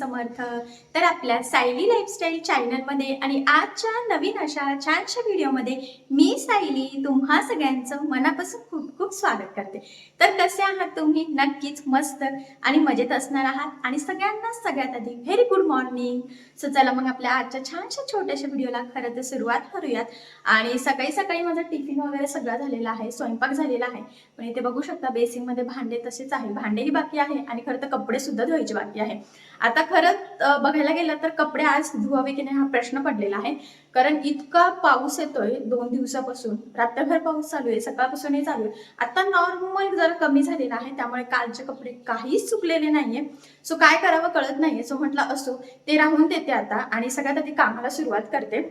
समर्थ तर आपल्या सायली लाईफस्टाईल चॅनलमध्ये आणि आजच्या नवीन अशा छानशा व्हिडिओमध्ये मी सायली तुम्हा सगळ्यांचं मनापासून खूप खूप स्वागत करते. तर कसे आहात तुम्ही? नक्कीच मस्त आणि मजेत असणार आहात आणि सगळ्यांना सगळ्यात आधी व्हेरी गुड मॉर्निंग सो चला मग आपल्या आजच्या छानशा छोट्याशा व्हिडिओला खरं तर सुरुवात करूयात. आणि सकाळी सकाळी माझा टिफिन वगैरे सगळा झालेला आहे स्वयंपाक झालेला आहे. पण इथे बघू शकता बेसिंगमध्ये भांडे तसेच आहे. भांडेही बाकी आहे आणि खरं तर कपडे सुद्धा धुवायचे बाकी आहे. आता खरं बघायला बघायला गेलं तर कपडे आज धुवावे की नाही हा प्रश्न पडलेला आहे. कारण इतका पाऊस येतोय दोन दिवसापासून. रात्रभर पाऊस चालू आहे सकाळपासूनही चालू आहे. आता नॉर्मल जरा कमी झालेला आहे त्यामुळे कालचे कपडे काहीच सुकलेले नाहीये. सो काय करावं कळत नाहीये. सो म्हटलं असो ते राहून देते आता आणि सगळ्यात आधी कामाला सुरुवात करते.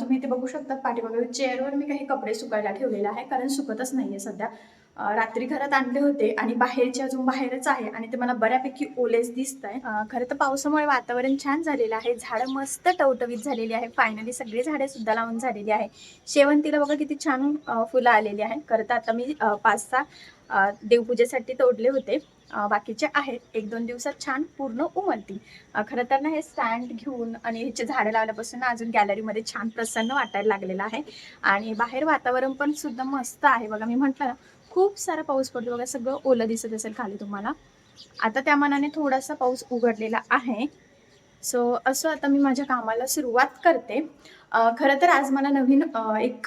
तुम्ही इथे बघू शकता पाठीमागे चेअरवर मी काही कपडे सुकायला ठेवलेले आहे कारण सुकतच नाहीये सध्या. रात्री घरात आणले होते आणि बाहेरचे अजून बाहेरच आहे आणि ते मला बऱ्यापैकी ओलेच दिसत आहे खरं तर पावसामुळे वातावरण छान झालेलं आहे. झाडं मस्त टवटवीत झालेली आहे. फायनली सगळी झाडे सुद्धा लावून झालेली आहे. शेवंतीला बघा किती छान फुलं आलेली आहेत. खरं तर आता मी पाच सहा देवपूजेसाठी तोडले होते. बाकीचे आहेत. एक दोन दिवसात छान पूर्ण उमलतील. खरं तर ना हे स्टँड घेऊन आणि ह्याचे झाडं लावल्यापासून अजून गॅलरीमध्ये छान प्रसन्न वाटायला लागलेलं आहे. आणि बाहेर वातावरण पण सुद्धा मस्त आहे. बघा मी म्हटलं ना खूप सारा पाऊस पडतो बघा सगळं ओलं दिसत असेल खाली तुम्हाला. आता त्या मनाने थोडासा पाऊस उघडलेला आहे. सो असं आता मी माझ्या कामाला सुरुवात करते. खरं तर आज मला नवीन एक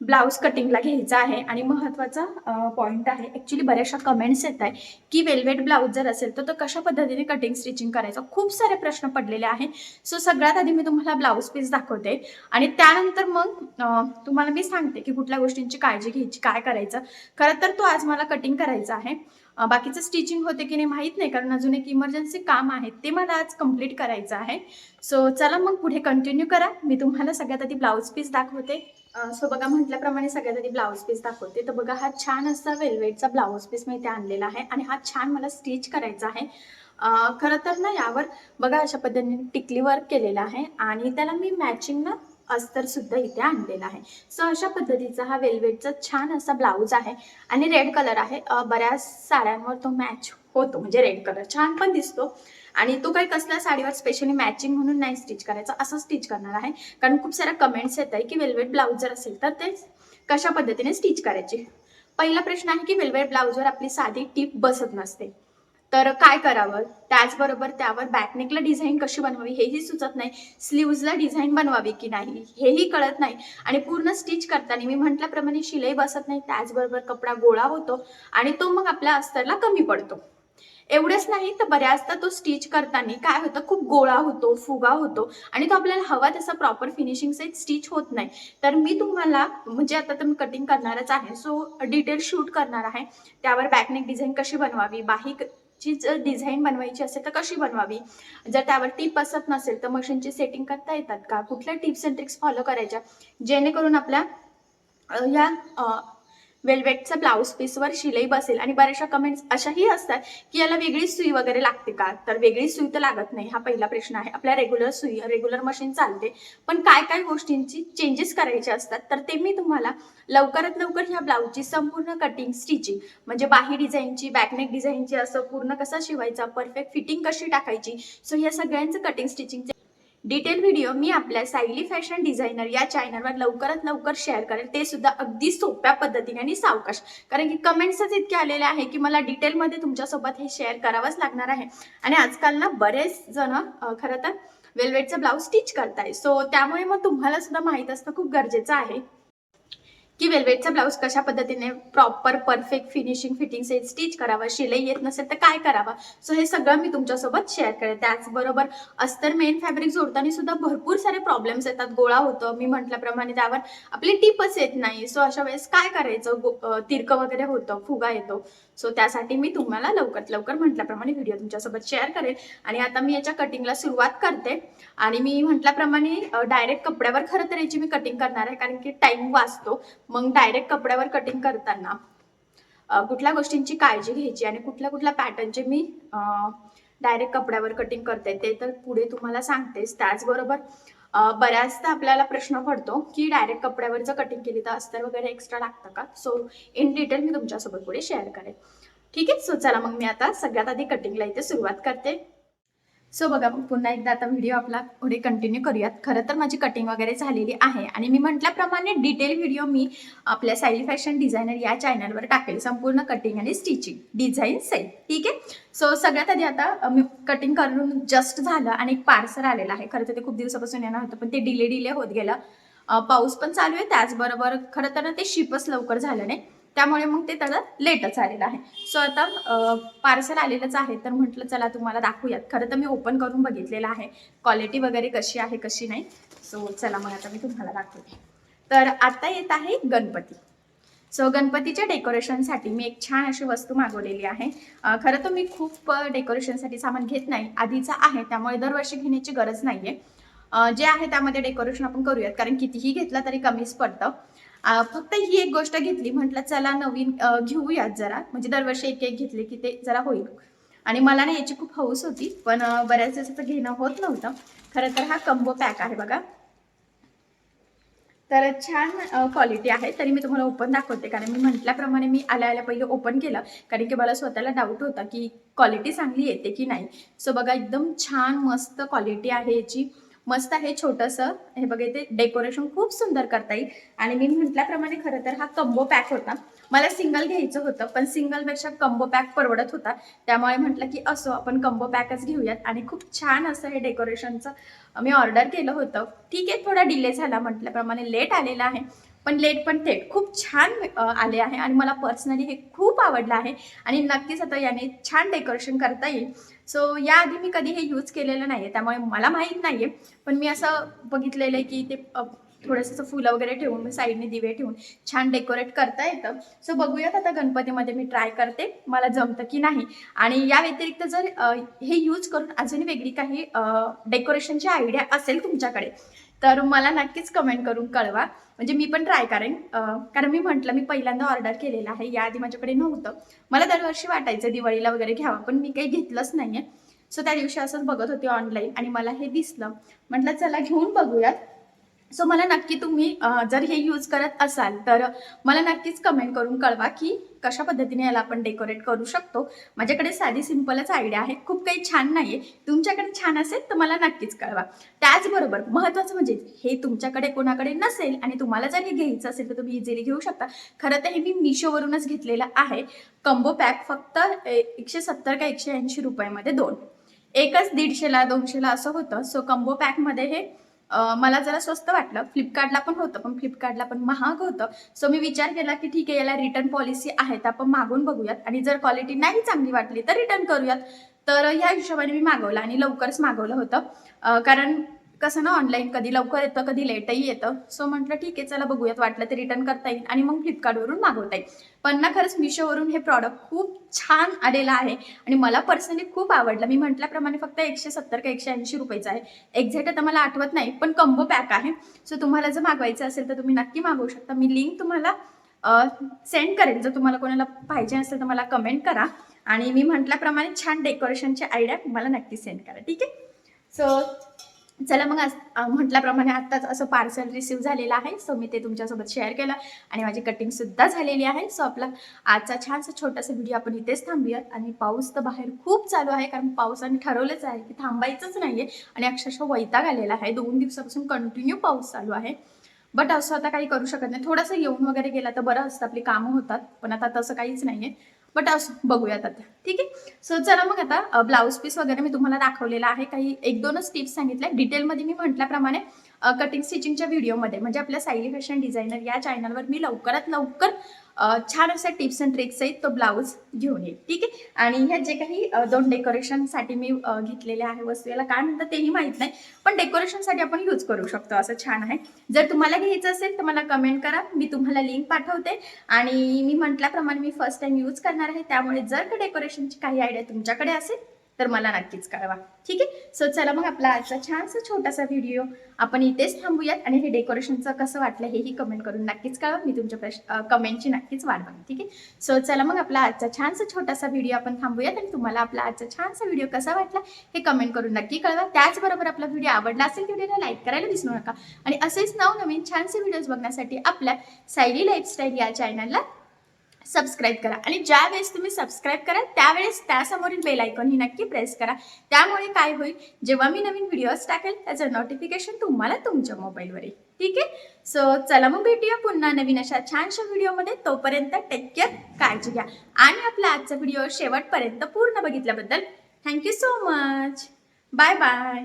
ब्लाऊज कटिंगला घ्यायचा आहे. आणि महत्त्वाचा पॉईंट आहे ॲक्च्युली बऱ्याचशा कमेंट्स येत आहे की वेलवेट ब्लाऊज जर असेल तर तो कशा पद्धतीने कटिंग स्टिचिंग करायचा? खूप सारे प्रश्न पडलेले आहे सो सगळ्यात आधी मी तुम्हाला ब्लाऊज पीस दाखवते. आणि त्यानंतर मग तुम्हाला मी सांगते की कुठल्या गोष्टींची काळजी घ्यायची काय करायचं. खरं तर तो आज मला कटिंग करायचा आहे. बाकीचं स्टिचिंग होते की नाही माहीत नाही कारण अजून एक इमर्जन्सी काम आहे ते मला आज कंप्लीट करायचं आहे. सो चला मग पुढे कंटिन्यू करा. मी तुम्हाला सगळ्यात आधी ब्लाऊज पीस दाखवते. सो बघा म्हटल्याप्रमाणे सगळ्यात आधी ब्लाऊज पीस दाखवते. तर बघा हा छान असा वेलवेटचा ब्लाऊज पीस मी इथे आणलेला आहे आणि हा छान मला स्टिच करायचा आहे. खरं तर ना यावर बघा अशा पद्धतीने टिकली वर्क केलेलं आहे आणि त्याला मी मॅचिंग ना अस्तर सुद्धा इथे आणलेला आहे. सो अशा पद्धतीचा हा वेलवेटचा छान असा ब्लाऊज आहे आणि रेड कलर आहे. बऱ्याच साड्यांवर तो मॅच होतो. म्हणजे रेड कलर छान पण दिसतो. आणि तो काही कसल्या साडीवर स्पेशली मॅचिंग म्हणून नाही स्टिच करायचा असं स्टिच करणार आहे. कारण खूप साऱ्या कमेंट्स येत आहे की वेलवेट ब्लाऊज जर असेल तर ते कशा पद्धतीने स्टिच करायचे? पहिला प्रश्न आहे की वेलवेट ब्लाऊजवर आपली साधी टीप बसत नसते. तर काय करावं? त्याचबरोबर त्यावर बॅकनेकला डिझाईन कशी बनवावी हेही सुचत नाही. स्लीव्जला डिझाईन बनवावी की नाही हेही कळत नाही. आणि पूर्ण स्टिच करताना मी म्हटल्याप्रमाणे शिलाई बसत नाही. त्याचबरोबर कपडा गोळा होतो आणि तो मग आपल्या अस्तरला कमी पडतो. एवढंच नाही तर बऱ्याचदा तो स्टिच करताना काय होतं खूप गोळा होतो फुगा होतो आणि तो आपल्याला हवा तसा प्रॉपर फिनिशिंग सहित स्टिच होत नाही. तर मी तुम्हाला म्हणजे आता तर मी कटिंग करणारच आहे सो डिटेल शूट करणार आहे. त्यावर बॅकनेक डिझाईन कशी बनवावी बाहीक ची जर डिझाईन बनवायची असेल तर कशी बनवावी? जर त्यावर टीप बसत नसेल तर मशीनची सेटिंग करता येतात का? कुठल्या टिप्स अँड ट्रिक्स फॉलो करायच्या? जेणेकरून आपल्या या वेलवेटचा ब्लाऊज पीसवर शिलाई बसेल आणि बऱ्याचशा कमेंट्स अशाही असतात की याला वेगळी सुई वगैरे लागते का? तर वेगळी सुई तर लागत नाही हा पहिला प्रश्न आहे. आपल्या रेग्युलर सुई रेग्युलर मशीन चालते. पण काय काय गोष्टींची चेंजेस करायचे असतात तर ते मी तुम्हाला लवकरात लवकर ह्या ब्लाऊजची संपूर्ण कटिंग स्टिचिंग म्हणजे बाही डिझाईनची बॅकनेक डिझाईनची असं पूर्ण कसा शिवायचा परफेक्ट फिटिंग कशी टाकायची सो या सगळ्यांचं कटिंग स्टिचिंगचे डिटेल व्हिडिओ मी आपल्या सायली फॅशन डिझायनर या चॅनलवर लवकरात लवकर शेअर करेल. ते सुद्धा अगदी सोप्या पद्धतीने आणि सावकाश. कारण की कमेंट्सच इतके आलेले आहे की मला डिटेलमध्ये तुमच्यासोबत हे शेअर करावंच लागणार आहे. आणि आजकाल ना बरेच जण खरं तर वेलवेटचं ब्लाऊज स्टिच करताय सो त्यामुळे मग तुम्हाला सुद्धा माहीत असणं खूप गरजेचं आहे. की वेलवेटचा ब्लाऊज कशा पद्धतीने प्रॉपर परफेक्ट फिनिशिंग फिटिंग से स्टिच करावं शिलाई येत नसेल तर काय करावा? सो हे सगळं मी तुमच्यासोबत शेअर करेन. त्याचबरोबर अस्तर मेन फॅब्रिक जोडताना सुद्धा भरपूर सारे प्रॉब्लेम्स येतात. गोळा होतं. मी म्हटल्याप्रमाणे त्यावर आपली टिपच येत नाही. सो अशा वेळेस काय करायचं? तिरकं वगैरे होतं. फुगा येतो. सो त्यासाठी मी तुम्हाला लवकरात लवकर म्हटल्याप्रमाणे व्हिडिओ तुमच्यासोबत शेअर करेन आणि आता मी याच्या कटिंगला सुरुवात करते. आणि मी म्हटल्याप्रमाणे डायरेक्ट कपड्यावर खरं तर याची मी कटिंग करणार आहे. कारण की टाइम वाचतो. मग डायरेक्ट कपड्यावर कटिंग करताना कुठल्या गोष्टींची काळजी घ्यायची आणि कुठल्या कुठल्या पॅटर्नचे मी डायरेक्ट कपड्यावर कटिंग करते ते तर पुढे तुम्हाला सांगतेच. त्याचबरोबर बऱ्याचदा आपल्याला प्रश्न पडतो की डायरेक्ट कपड्यावर जर कटिंग केली तर अस्तर वगैरे एक्स्ट्रा लागतं का? सो इन डिटेल मी तुमच्यासोबत पुढे शेअर करेन. ठीक आहे? सो चला मग मी आता सगळ्यात आधी कटिंगला इथे सुरुवात करते. सो बघा मग पुन्हा एकदा आता व्हिडिओ आपला पुढे कंटिन्यू करूयात. खरं तर माझी कटिंग वगैरे झालेली आहे आणि मी म्हटल्याप्रमाणे डिटेल व्हिडिओ मी आपल्या सायली फॅशन डिझायनर या चॅनलवर टाकेल. संपूर्ण कटिंग आणि स्टिचिंग डिझाईन सेल ठीक आहे? सो सगळ्यात आधी आता मी कटिंग करून जस्ट झालं आणि एक पार्सल आलेलं आहे. खरं तर ते खूप दिवसापासून येणार होतं पण ते डिले डिले होत गेलं. पाऊस पण चालू आहे त्याचबरोबर खरं तर ना ते शिपच लवकर झालं नाही. त्यामुळे मग ते त्याला लेटच आलेलं आहे. सो आता पार्सल आलेलंच आहे तर म्हटलं चला तुम्हाला दाखवूयात. खरं तर मी ओपन करून बघितलेलं आहे. क्वालिटी वगैरे कशी आहे कशी नाही. सो चला मग आता मी तुम्हाला दाखवते. तर आता येत आहे गणपती. सो गणपतीच्या डेकोरेशनसाठी मी एक छान अशी वस्तू मागवलेली आहे. खरं तर मी खूप डेकोरेशनसाठी सामान घेत नाही. आधीचा आहे त्यामुळे दरवर्षी घेण्याची गरज नाही आहे जे आहे त्यामध्ये डेकोरेशन आपण करूयात कारण कितीही घेतलं तरी कमीच पडतं. फक्त ही एक गोष्ट घेतली म्हटलं चला नवीन घेऊयात जरा. म्हणजे दरवर्षी एक एक घेतले की ते जरा होईल. आणि मला ना याची खूप हौस होती पण बऱ्याच दिवसाचं घेणं होत नव्हतं. खरं तर हा कंबो पॅक आहे बघा. तर छान क्वालिटी आहे. तरी मी तुम्हाला ओपन दाखवते कारण मी म्हटल्याप्रमाणे मी आल्या आल्या पहिले ओपन केलं. कारण की मला स्वतःला डाऊट होता की क्वालिटी चांगली येते की नाही. सो बघा एकदम छान मस्त क्वालिटी आहे याची. मस्त आहे छोटंसं. हे बघा इथे डेकोरेशन खूप सुंदर करता येईल. आणि मी म्हटल्याप्रमाणे खरं तर हा कंबो पॅक होता. मला सिंगल घ्यायचं होतं पण सिंगलपेक्षा कंबो पॅक परवडत होता. त्यामुळे म्हटलं की असो आपण कंबो पॅकच घेऊयात. आणि खूप छान असं हे डेकोरेशनचं मी ऑर्डर केलं होतं. ठीक आहे थोडा डिले झाला म्हटल्याप्रमाणे लेट आलेला आहे. पण लेट पण थेट. खूप छान आले आहे आणि मला पर्सनली हे खूप आवडलं आहे आणि नक्कीच आता याने छान डेकोरेशन करता येईल. सो याआधी मी कधी हे यूज केलेलं नाही आहे त्यामुळे मला माहीत नाही आहे पण मी असं बघितलेलं आहे की ते थोडंसं फुलं वगैरे ठेवून मी साईडने दिवे ठेवून छान डेकोरेट करता येतं. सो बघूयात आता गणपतीमध्ये मी ट्राय करते मला जमतं की नाही. आणि या व्यतिरिक्त जर हे यूज करून अजून वेगळी काही डेकोरेशनची आयडिया असेल तुमच्याकडे तर मला नक्कीच कमेंट करून कळवा. म्हणजे मी पण ट्राय करेन. कारण मी म्हटलं मी पहिल्यांदा ऑर्डर केलेलं आहे. याआधी माझ्याकडे नव्हतं. मला दरवर्षी वाटायचं दिवाळीला वगैरे घ्यावं पण मी काही घेतलंच नाही आहे सो त्या दिवशी असंच बघत होते ऑनलाईन आणि मला हे दिसलं. म्हटलं चला घेऊन बघूयात. सो मला नक्की तुम्ही जर हे यूज करत असाल तर मला नक्कीच कमेंट करून कळवा की कशा पद्धतीने याला आपण डेकोरेट करू शकतो? माझ्याकडे साधी सिंपलच आयडिया आहे. खूप काही छान नाही आहे तुमच्याकडे छान असेल तर मला नक्कीच कळवा. त्याचबरोबर महत्त्वाचं म्हणजे हे तुमच्याकडे कोणाकडे नसेल आणि तुम्हाला जर हे घ्यायचं असेल तर तुम्ही इझिली घेऊ शकता. खरं तर हे मी मिशोवरूनच घेतलेलं आहे. कंबो पॅक फक्त एकशे सत्तर का एकशे ऐंशी रुपयामध्ये दोन. एकच दीडशेला दोनशेला असं होतं. सो कंबो पॅकमध्ये हे मला जरा स्वस्त वाटलं. फ्लिपकार्टला पण होतं पण फ्लिपकार्टला पण महाग होतं. सो मी विचार केला की ठीक आहे याला रिटर्न पॉलिसी आहे तर आपण मागून बघूयात. आणि जर क्वालिटी नाही चांगली वाटली तर रिटर्न करूयात. तर ह्या हिशोबाने मी मागवलं आणि लवकरच मागवलं होतं. कारण कसं ना ऑनलाईन कधी लवकर येतं कधी लेटही येतं. सो म्हटलं ठीक आहे चला बघूयात वाटलं ते रिटर्न करता येईल. आणि मग फ्लिपकार्टवरून मागवता येईल. पण ना खरंच मिशोवरून हे प्रॉडक्ट खूप छान आलेलं आहे आणि मला पर्सनली खूप आवडलं. मी म्हटल्याप्रमाणे फक्त एकशे सत्तर का एकशे ऐंशी रुपयेचं आहे. एक्झॅक्ट आता मला आठवत नाही पण कंबो पॅक आहे. सो तुम्हाला जर मागवायचं असेल तर तुम्ही नक्की मागवू शकता. मी लिंक तुम्हाला सेंड करेन जर तुम्हाला कोणाला पाहिजे असेल तर मला कमेंट करा. आणि मी म्हटल्याप्रमाणे छान डेकोरेशनची आयडिया मला नक्की सेंड करा. ठीक आहे? सो चला मग आज म्हटल्याप्रमाणे आत्ताच असं पार्सल रिसीव्ह झालेलं आहे. सो मी ते तुमच्यासोबत शेअर केलं आणि माझी कटिंगसुद्धा झालेली आहे. सो आपला आजचा छानसा छोटासा व्हिडिओ आपण इथेच थांबूयात. आणि पाऊस तर बाहेर खूप चालू आहे कारण पावसाने ठरवलंच आहे की थांबायचंच नाही आहे आणि अक्षरशः वैताग आलेला आहे. दोन दिवसापासून कंटिन्यू पाऊस चालू आहे. बट असं आता काही करू शकत नाही. थोडंसं येऊन वगैरे गेला तर बरं असतं. आपली कामं होतात. पण आता तसं काहीच नाही आहे बट असं बघूयात आता. ठीक आहे? सो चला मग आता ब्लाऊज पीस वगैरे मी तुम्हाला दाखवलेला आहे. काही एक दोनच टिप्स सांगितल्या. डिटेलमध्ये मी म्हटल्याप्रमाणे कटिंग स्टिचिंगच्या व्हिडिओमध्ये म्हणजे आपल्या सायली फॅशन डिझायनर या चॅनलवर मी लवकरात लवकर छान अशा टिप्स अँड ट्रिक्स आहेत तो ब्लाऊज घेऊन येईल. ठीक आहे? आणि ह्या जे काही दोन डेकोरेशनसाठी मी घेतलेल्या घेतलेले आहे वस्तू याला काय म्हणतात तेही माहीत नाही पण डेकोरेशनसाठी आपण यूज करू शकतो असं छान आहे. जर तुम्हाला घ्यायचं असेल तर मला कमेंट करा मी तुम्हाला लिंक पाठवते. आणि मी म्हटल्याप्रमाणे मी फर्स्ट टाइम यूज करणार आहे त्यामुळे जर का डेकोरेशनची काही आयडिया तुमच्याकडे असेल तर मला नक्कीच कळवा. ठीक आहे? सो चला मग आपला आजचा छानसा छोटासा व्हिडिओ आपण इथेच थांबूयात आणि हे डेकोरेशनचं कसं वाटलं हेही कमेंट करून नक्कीच कळवा. मी तुमच्या प्रश्न कमेंटची नक्कीच वाट बघेन ठीक आहे? सो चला मग आपला आजचा छानसा छोटासा व्हिडिओ आपण थांबूयात आणि तुम्हाला आपला आजचा छानसा व्हिडिओ कसा वाटला हे कमेंट करून नक्की कळवा. त्याचबरोबर आपला व्हिडिओ आवडला असेल तर व्हिडिओला लाईक करायला विसरू नका. आणि असेच नवनवीन छानसे व्हिडिओज बघण्यासाठी आपल्या सायली लाईफस्टाईल या चॅनलला सबस्क्राईब करा. आणि ज्या वेळेस तुम्ही सबस्क्राईब करा त्यावेळेस त्यासमोरील बेल आयकॉन ही नक्की प्रेस करा. त्यामुळे काय होईल? जेव्हा मी नवीन व्हिडिओज टाकेल त्याचं नोटिफिकेशन तुम्हाला तुमच्या मोबाईलवर येईल ठीक आहे? सो चला मग भेटूया पुन्हा नवीन अशा छानशा व्हिडिओमध्ये तोपर्यंत टेक केअर काळजी घ्या. आणि आपला आजचा व्हिडिओ शेवटपर्यंत पूर्ण बघितल्याबद्दल thank you so much bye bye